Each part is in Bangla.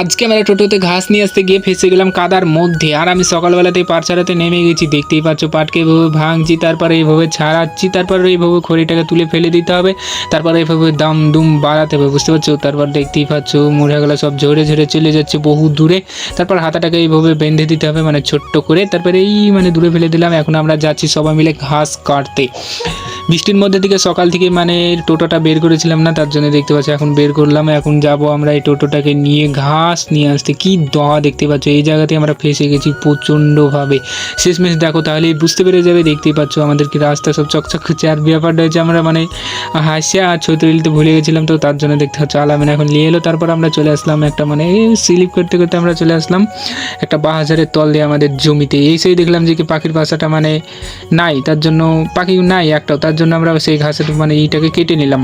আজকে আমরা টোটোতে ঘাস নিয়ে আসতে গিয়ে ফেসে গেলাম কাদার মধ্যে। আর আমি সকালবেলাতেই পাট ছাড়াতে নেমে গেছি। দেখতেই পাচ্ছ, পাটকে এভাবে ভাঙছি, তারপরে এইভাবে ছাড়াচ্ছি, তারপরে এইভাবে খড়িটাকে তুলে ফেলে দিতে হবে, তারপরে এইভাবে দাম দুম বাড়াতে হবে, বুঝতে পারছ? তারপর দেখতেই পাচ্ছ, মুড়াগুলো সব ঝরে ঝরে চলে যাচ্ছে বহু দূরে। তারপর হাতাটাকে এইভাবে বেঁধে দিতে হবে মানে ছোট্ট করে। তারপরে এই মানে দূরে ফেলে দিলাম, এখন আমরা যাচ্ছি সবাই মিলে ঘাস কাটতে। বৃষ্টির মধ্যে থেকে সকাল থেকে মানে টোটোটা বের করেছিলাম না, তার জন্য দেখতে পাচ্ছি এখন বের করলাম, এখন যাব আমরা এই টোটোটাকে নিয়ে ঘাস নিয়ে আসতে। কি দহা দেখতে পাচ্ছ, এই জায়গাতে আমরা ফেসে গেছি প্রচণ্ডভাবে। শেষমেশ দেখো, তাহলে বুঝতে পেরে যাবে দেখতেই পাচ্ছ আমাদের কি রাস্তা সব চকচক করছে আর ব্যাপারটা হচ্ছে আমরা মানে হাসিয়া আর ছতরিলতে ভুলে গেছিলাম তো, তার জন্য দেখতে হচ্ছে আলামিন এখন নিয়ে এলো, তারপর আমরা চলে আসলাম একটা মানে স্লিপ করতে করতে আমরা চলে আসলাম একটা বাহাজারের তল দিয়ে আমাদের জমিতে। এই সেই দেখলাম যে কি পাখির বাসাটা মানে নাই, তার জন্য পাখি নাই, একটাও। তার জন্য আমরা সেই ঘাসের মানে এইটাকে কেটে নিলাম।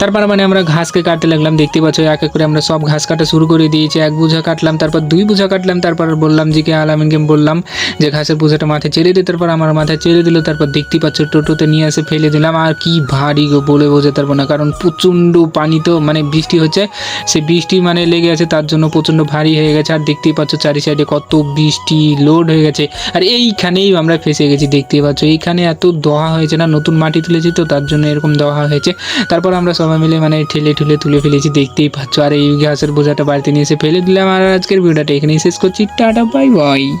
তারপর মানে আমরা ঘাসকে কাটতে লাগলাম, দেখতে পাচ্ছ, এক এক করে আমরা সব ঘাস কাটা শুরু করে দিয়েছি। এক বুঝা কাটলাম, তারপর দুই বুঝা কাটলাম, তারপর বললাম যে কি আলামিনকে বললাম যে ঘাসের বুঝাটা মাথায় ছেড়ে দিই তারপর আমার মাথায় ছেড়ে দিল, তারপর দেখতেই পাচ্ছ, টোটোতে নিয়ে এসে ফেলে দিলাম। আর কি ভারী গো, বলে বোঝাতে পারব না, কারণ প্রচণ্ড পানি তো মানে বৃষ্টি হচ্ছে। সে বৃষ্টি মানে লেগে আছে, তার জন্য প্রচণ্ড ভারী হয়ে গেছে। আর দেখতেই পাচ্ছ চারি সাইডে কত বৃষ্টি লোড হয়ে গেছে। আর এইখানেই আমরা ফেসে গেছি, দেখতেই পাচ্ছ। এইখানে এত দহা হয়েছে না, নতুন মাটি তুলেছি তো তার জন্য এরকম দেওয়া হয়েছে। তারপর আমরা সবাই মিলে মানে ঠেলে ঠুলে তুলে ফেলেছি, দেখতেই পাচ্ছ। আর এই ঘাসের বোঝাটা বাড়িতে নিয়ে এসে ফেলে দিলাম। আর আজকের ভিডিওটা এখানেই শেষ করছি। টাটা, বাই বাই।